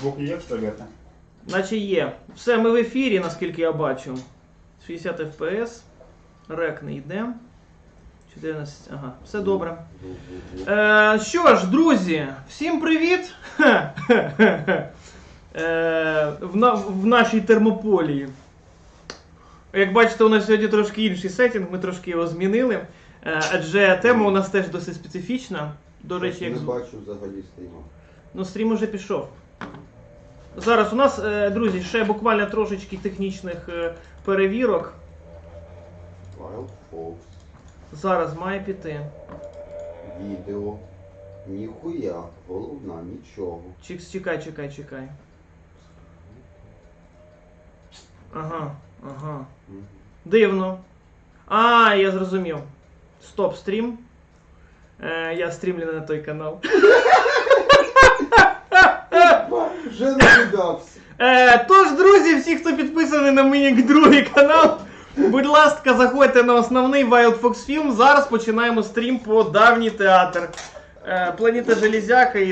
Звук є, що ли? Наче є. Все, ми в ефірі, наскільки я бачу. 60 FPS. Рек не йде. 14. Ага, все добре. Е, що ж, друзі, всім привіт! Е, в, на, в нашій термополії. Як бачите, у нас сьогодні трошки інший сетінг, ми трошки його змінили. Е, адже тема у нас теж досить специфічна. До речі, як не з- бачу взагалі стріма. Ну, стрім уже пішов. Зараз у нас, е, друзі, ще буквально трошечки технічних е, перевірок. Wild Fox, Зараз має піти. відео. Ніхуя, головна, нічого. Чек, чекай, чекай, чекай. Ага, ага. Мгм. Дивно. А, я зрозумів. Стоп стрім. Е, я стрімлю на той канал. Вже не віддався. Е, тож, друзі, всі, хто підписаний на мій другий канал, будь ласка, заходьте на основний Wild Fox Film. Зараз починаємо стрім по давній театр. Е, Планета Железяка і